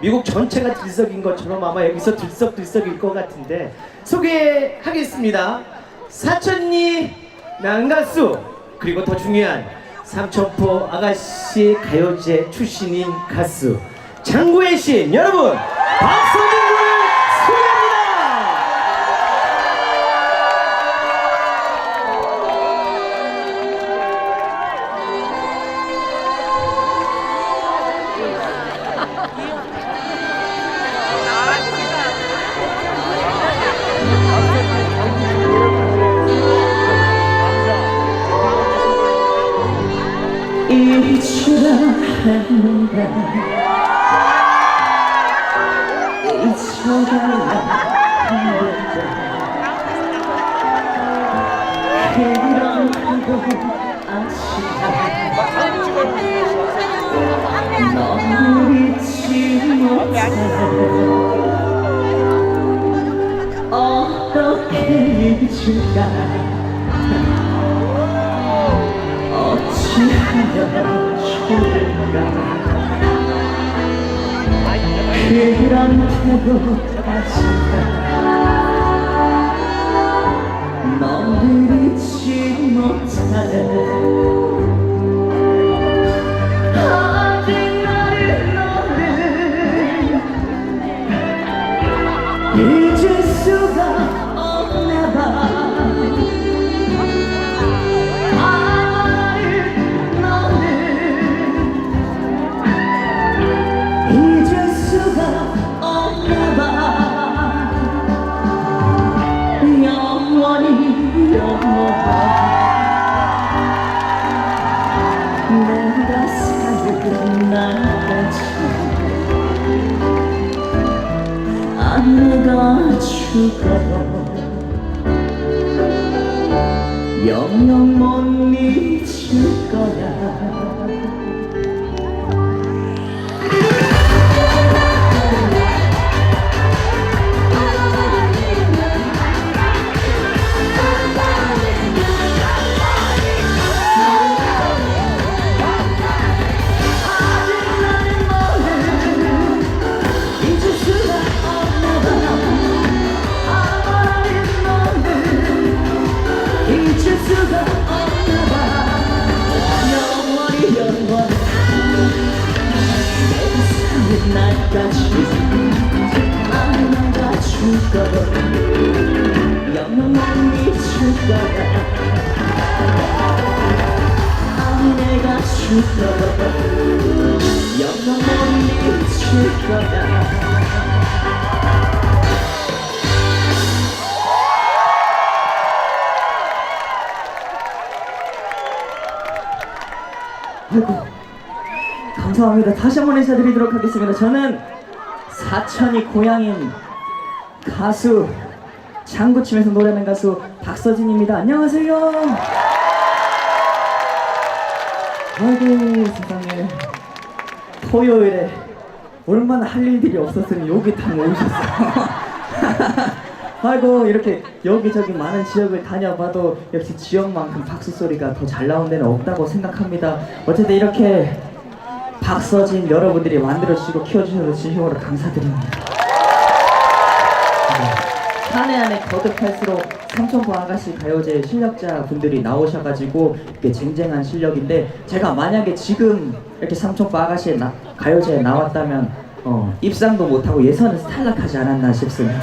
미국 전체가 들썩인 것처럼 아마 여기서 들썩들썩일 것 같은데 소개하겠습니다. 사천리 남가수 그리고 더 중요한 삼천포 아가씨 가요제 출신인 가수 장구혜 씨 여러분 군을 소개합니다. 잊으려 했는데 잊혀달라 했는데 그런데도 아시다 널 잊지 못해 어떻게 잊을까 좋을까 그런 태도까지가 내가 죽어도 영영 못 잊을 거야 내가 죽어도 영영 못 잊을 거야 아이고 감사합니다. 다시 한번 인사드리도록 하겠습니다. 저는 사천이 고향인 가수 장구치면서 노래하는 가수 박서진입니다. 안녕하세요. 아이고 세상에 토요일에 얼마나 할 일들이 없었으면 여기 다 모이셨어요. 아이고 이렇게 여기저기 많은 지역을 다녀봐도 역시 지역만큼 박수 소리가 더 잘 나온 데는 없다고 생각합니다. 어쨌든 이렇게 박서진 여러분들이 만들어주시고 키워주셔서 진심으로 감사드립니다. 네. 한해 한 해 거듭할수록 삼천포 아가씨 가요제 실력자 분들이 나오셔가지고 이렇게 쟁쟁한 실력인데 제가 만약에 지금 이렇게 삼천포 아가씨 나, 가요제에 나왔다면 어, 입상도 못하고 예선에서 탈락하지 않았나 싶습니다.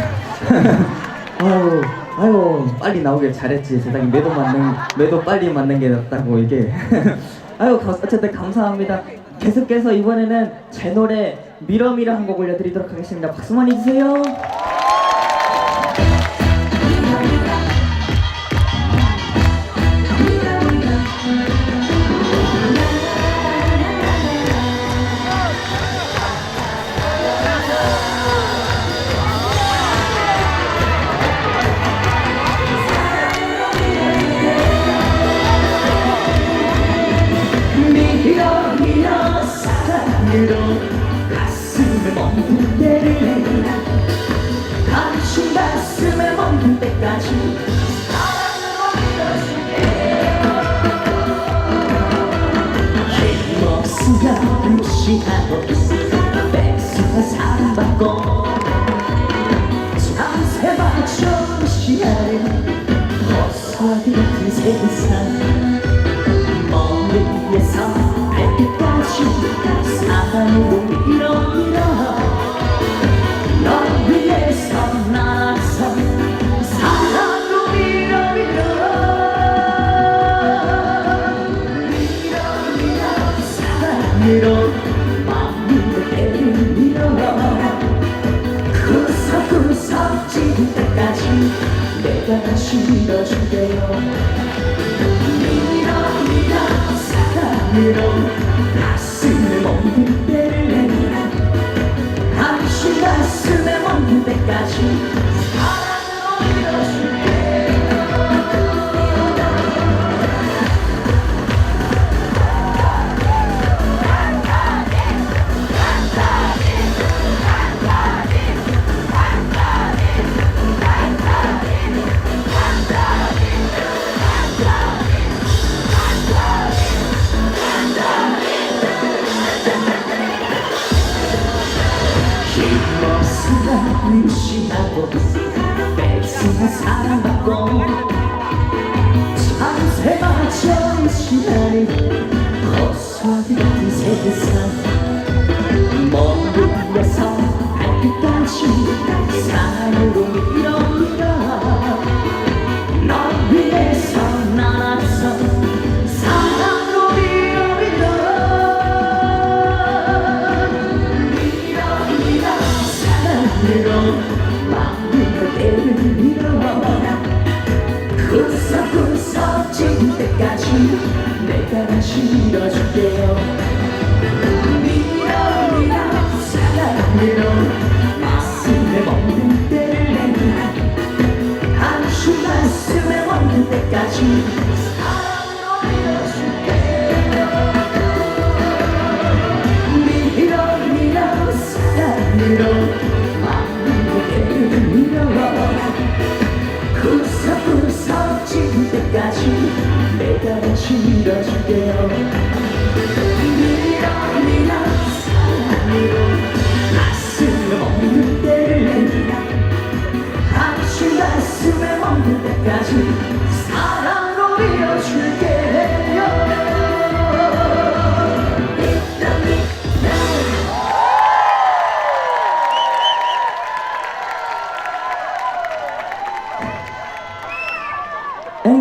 아유, 아유, 빨리 나오길 잘했지. 세상에 매도 맞는, 매도 빨리 맞는 게 낫다고 이게. 아유, 가- 어쨌든 감사합니다. 계속해서 이번에는 제 노래 미러미러 한 곡 올려드리도록 하겠습니다. 박수 많이 주세요. 사랑 마음을 때를 밀어 구석구석 찐 때까지 먹는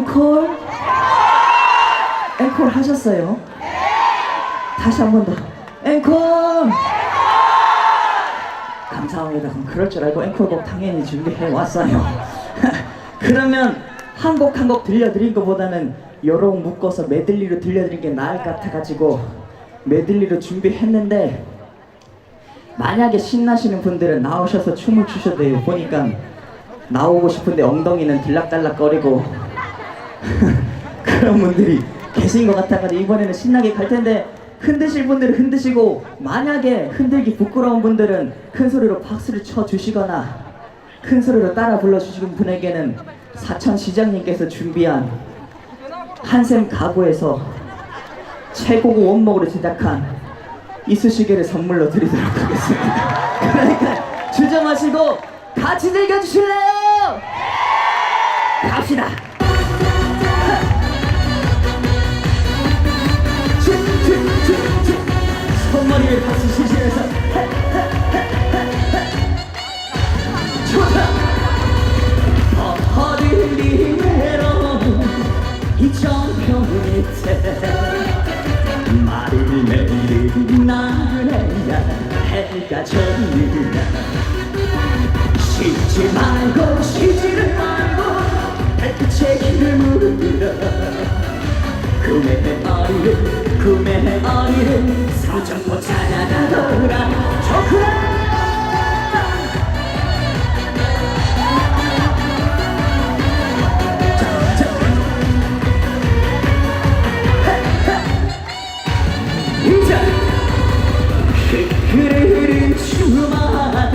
앵콜? 앵콜 하셨어요? 다시 한 번 더. 앵콜! 감사합니다. 그럼 그럴 줄 알고 앵콜곡 당연히 준비해 왔어요. 그러면 한 곡 한 곡 들려드린 것보다는 여러 곡 묶어서 메들리로 들려드린 게 나을 것 같아가지고 메들리로 준비했는데 만약에 신나시는 분들은 나오셔서 춤을 추셔도 돼요. 보니까 나오고 싶은데 엉덩이는 들락달락거리고 그런 분들이 계신 것 같아가지고 이번에는 신나게 갈 텐데 흔드실 분들은 흔드시고 만약에 흔들기 부끄러운 분들은 큰 소리로 박수를 쳐 주시거나 큰 소리로 따라 불러 주시는 분에게는 사천 시장님께서 준비한 한샘 가구에서 최고급 원목으로 제작한 이쑤시개를 선물로 드리도록 하겠습니다. 그러니까 주저 마시고 같이 즐겨주실래요? 갑시다. 손머리를 박수 치시면서. 좋다. 허들이 외로운 이 정표 밑에 말을 내리는 나그네야 해가 졌느냐. 쉬지 말고 쉬지를 말고 달빛에 길을 물들어 꿈의 어리를 꿈의 어리를 삼천포 찾아가더라 주말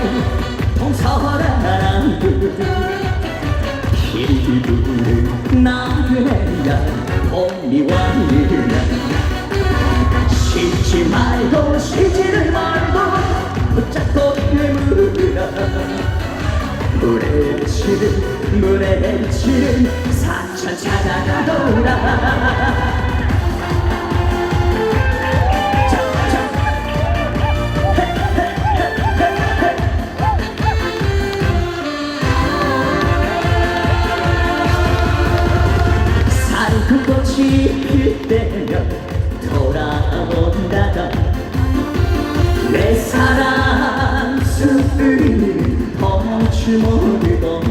동서남들 기부는 나그네야 봄이 왔느냐 물에 치는 물에 치는 사천 찾아가더라 혹시 모르던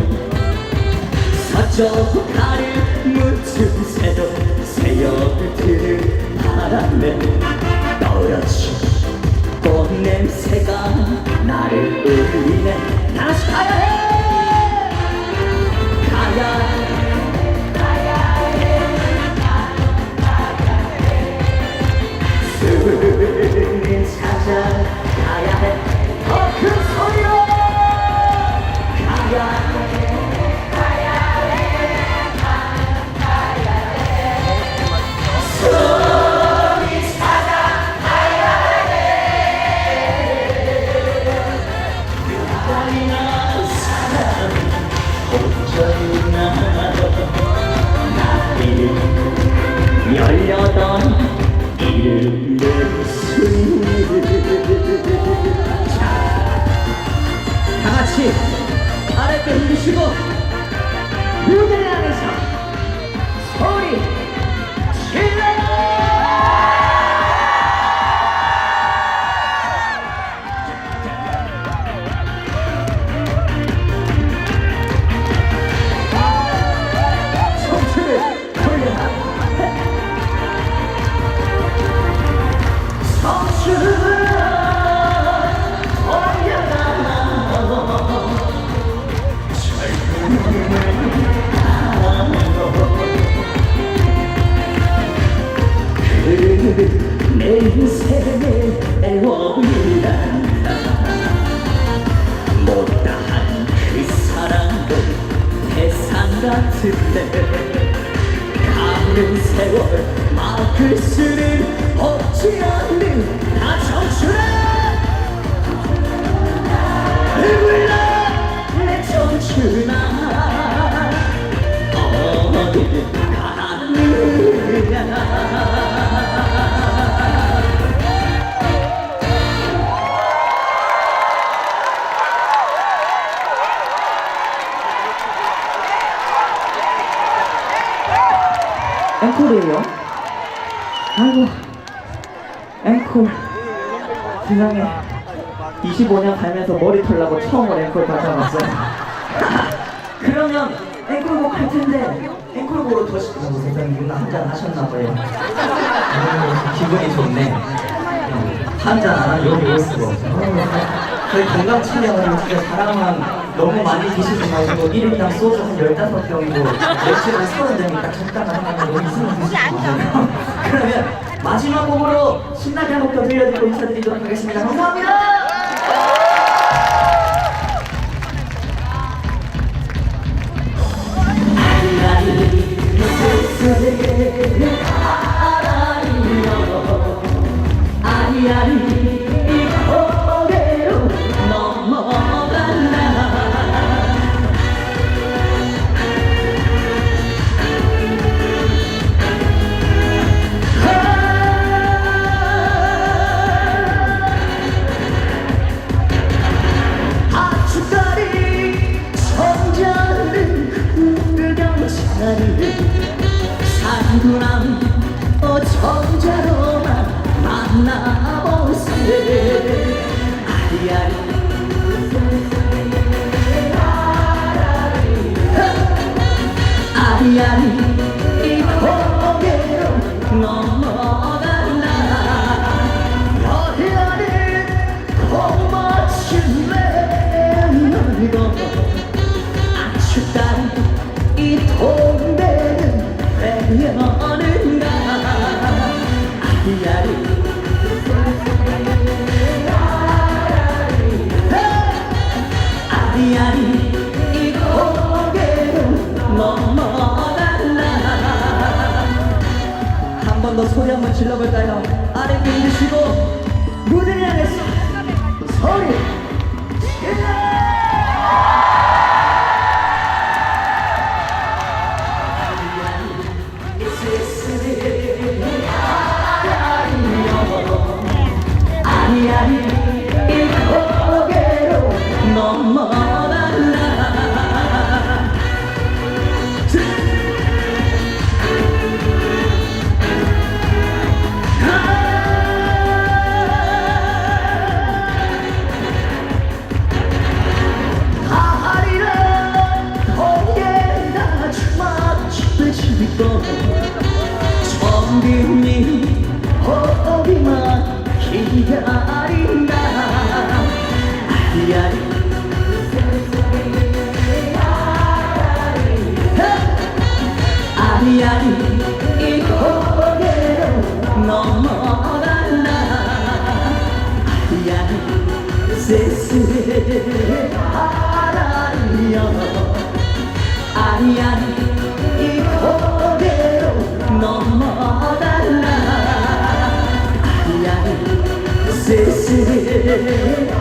서쪽하를 묻힌 새도 새역을 들을 바람에 떨어지 꽃냄새가 나를 울리네. 다시 가야 해! 털라고 처음으로 앵콜 받아봤어요. 그러면 앵콜곡 할 텐데 앵콜곡으로 더 시키고 세상에 누나 한잔 하셨나봐요. 기분이 좋네. 한잔 안 하면 여기 올 수가 없어. 저희 건강 챙겨가지고 진짜 사랑만 너무 많이 드시지 마시고 1인당 소주 한 15병이고 맥주 한 30잔이 딱 적당한 생각에 너무 있으면 드시지 마세요. 그러면 마지막 곡으로 신나게 한곡더 들려드리고 인사드리도록 하겠습니다. 감사합니다 아리아리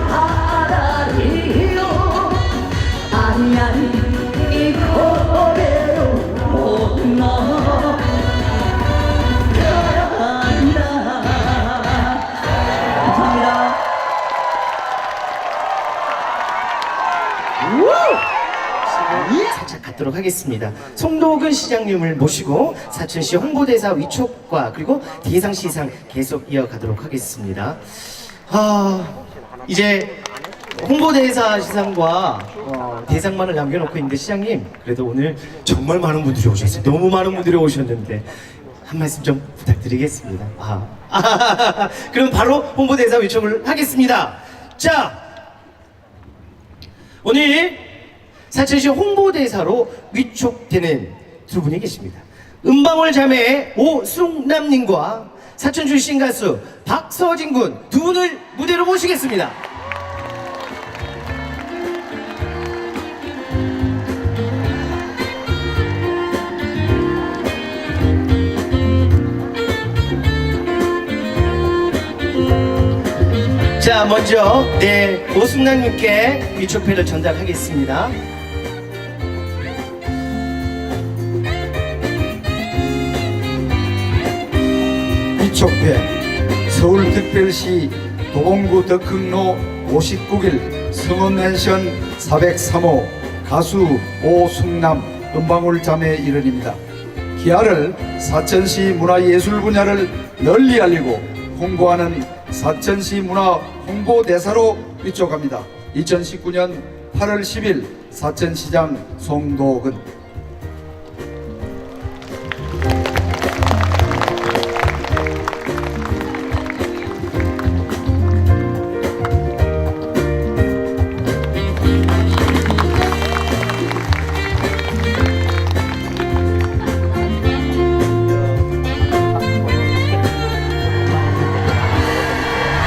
아리아리 이 살짝 갖도록 하겠습니다. 송도근 시장님을 모시고 사천시 홍보대사 위촉과 그리고 대상시상 계속 이어가도록 하겠습니다. 아 이제 홍보대사 시상과 어, 대상만을 남겨놓고 있는데 시장님 그래도 오늘 정말 많은 분들이 오셨어요. 너무 많은 분들이 오셨는데 한 말씀 좀 부탁드리겠습니다. 아, 그럼 바로 홍보대사 위촉을 하겠습니다. 자 오늘 사천시 홍보대사로 위촉되는 두 분이 계십니다. 은방울 자매 오승남님과 사천 출신 가수 박서진 군 두 분을 무대로 모시겠습니다. 자, 먼저 네 오승남님께 위촉패를 전달하겠습니다. 위촉회 서울특별시 도봉구 덕흥로 59길 성원맨션 403호 가수 오승남 은방울 자매 일원입니다. 기아를 사천시 문화예술 분야를 널리 알리고 홍보하는 사천시 문화 홍보대사로 위촉합니다. 2019년 8월 10일 사천시장 송도근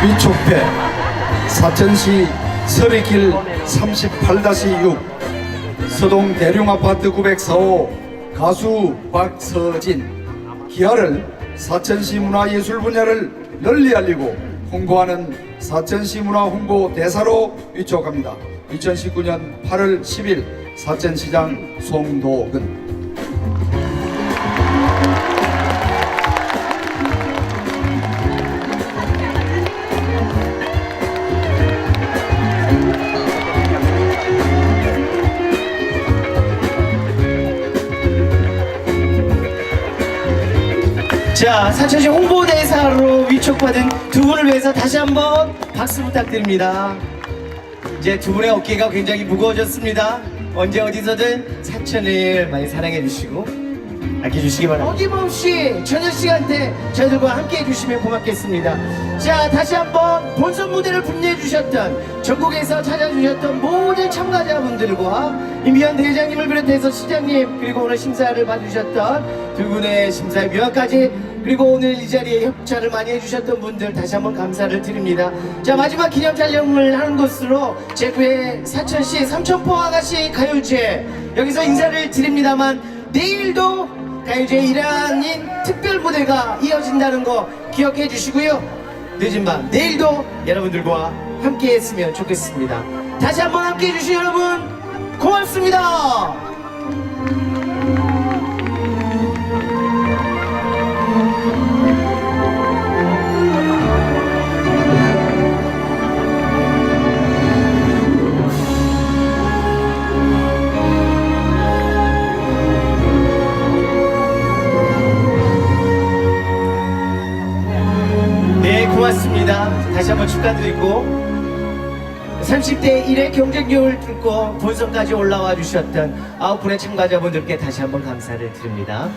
위촉회 사천시 서리길 38-6 서동 대룡아파트 904호 가수 박서진 기아를 사천시 문화예술 분야를 널리 알리고 홍보하는 사천시 문화 홍보 대사로 위촉합니다. 2019년 8월 10일 사천시장 송도근 자, 사천시 홍보대사로 위촉받은 두 분을 위해서 다시 한번 박수 부탁드립니다. 이제 두 분의 어깨가 굉장히 무거워졌습니다. 언제 어디서든 사천을 많이 사랑해 주시고 아껴 주시기 바랍니다. 어김없이 저녁 시간대 저희들과 함께 해주시면 고맙겠습니다. 자, 다시 한번 본선 무대를 분리해 주셨던 전국에서 찾아주셨던 모든 참가자분들과 임미연 대장님을 비롯해서 시장님 그리고 오늘 심사를 봐주셨던 두 분의 심사위원까지 그리고 오늘 이 자리에 협찬을 많이 해주셨던 분들 다시 한번 감사를 드립니다. 자 마지막 기념 촬영을 하는 곳으로 제9회 사천시 삼천포 아가씨 가요제 여기서 인사를 드립니다만 내일도 가요제 1학인 특별 무대가 이어진다는 거 기억해 주시고요. 늦은 밤 내일도 여러분들과 함께 했으면 좋겠습니다. 다시 한번 함께 해주신 여러분 고맙습니다. 축하드리고 30대 1의 경쟁력을 뚫고 본선까지 올라와 주셨던 아홉 분의 참가자분들께 다시 한번 감사를 드립니다.